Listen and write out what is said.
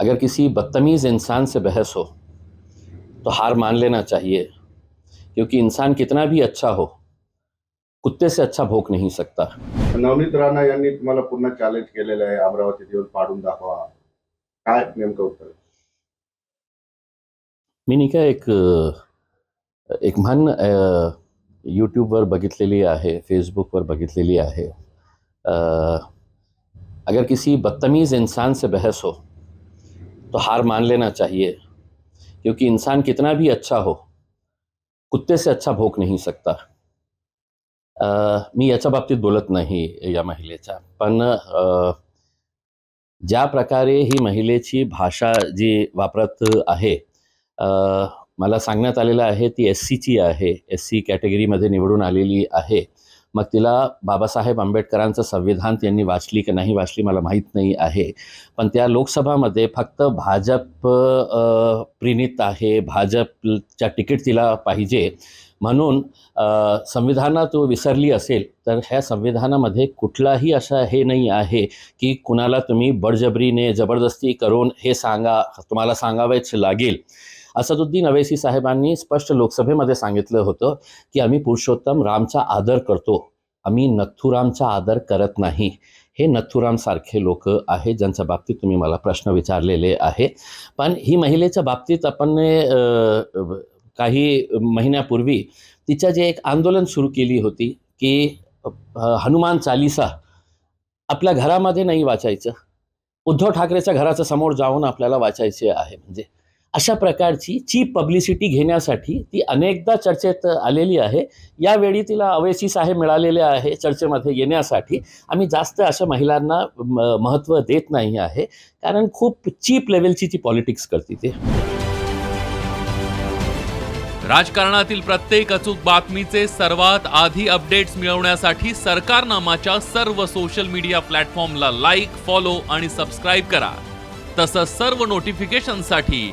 अगर किसी बदतमीज़ इंसान से बहस हो तो हार मान लेना चाहिए क्योंकि इंसान कितना भी अच्छा हो कुत्ते से अच्छा भोग नहीं सकता। नवनीत राणा यांनी तुम्हाला पुन्हा चॅलेंज केलेलं आहे अमरावती येऊन पाडून दाखवा. काय नेमकं उत्तर? मी नाही का एक एक म्हण यूट्यूबवर बघितलेली आहे फेसबुकवर बघितलेली आहे. अगर किसी बदतमीज़ इंसान से बहस हो तो हार मान लेना चाहिए क्योंकि इंसान कितना भी अच्छा हो कुत्ते से अच्छा भोग नहीं सकता। मी याच्या बाबतीत बोलत नाही या महिलेच्या पण ज्या प्रकारे ही महिलेची भाषा जी वापरत आहे मला सांगण्यात आलेलं आहे ती एस सीची आहे एस सी कॅटेगरीमध्ये निवडून आलेली आहे. मग तिला बाबासाहेब आंबेडकरांचं संविधान त्यांनी वाचली की नाही वाचली मला माहीत नाही आहे. पण त्या लोकसभामध्ये फक्त भाजप अ, आहे. भाजपच्या तिकीट तिला पाहिजे. म्हणून संविधानात तो विसरली असेल तर ह्या संविधानामध्ये कुठलाही असा हे नाही आहे की कुणाला तुम्ही बळजबरीने जबरदस्ती करून हे सांगा तुम्हाला सांगावेच लागेल. असदुद्दीन अवेसी साहेबांनी स्पष्ट लोकसभेमध्ये सांगितलं होतं की आम्ही पुरुषोत्तम रामचा आदर करतो. आम्ही नथुरामचा आदर करत नाही. हे नथुरामसारखे लोक आहेत ज्यांच्या बाबतीत तुम्ही मला प्रश्न विचारलेले आहे. पण ही महिलेच्या बाबतीत आपण काही महिन्यापूर्वी तिच्या जे एक आंदोलन सुरू केली होती की हनुमान चालिसा आपल्या घरामध्ये नाही वाचायचं. उद्धव ठाकरेच्या घराच्या समोर जाऊन आपल्याला वाचायचे आहे. म्हणजे अशा प्रकारची चीप पब्लिसिटी घेण्यासाठी ती अनेकदा चर्चेत आलेली आहे. यावेळी तिला अवैसी साहेब मिळालेले आहे चर्चेमध्ये येण्यासाठी. आम्ही जास्त अशा महिलांना म- महत्त्व देत नाही आहे. कारण खूप चीप लेवलची ती पॉलिटिक्स करते ते. राजकारणातील प्रत्येक अचूक बातमीचे सर्वात आधी अपडेट्स मिळवण्यासाठी सरकारनामाच्या सर्व सोशल मीडिया प्लॅटफॉर्मला लाईक फॉलो आणि सबस्क्राईब करा. तसंच सर्व नोटिफिकेशनसाठी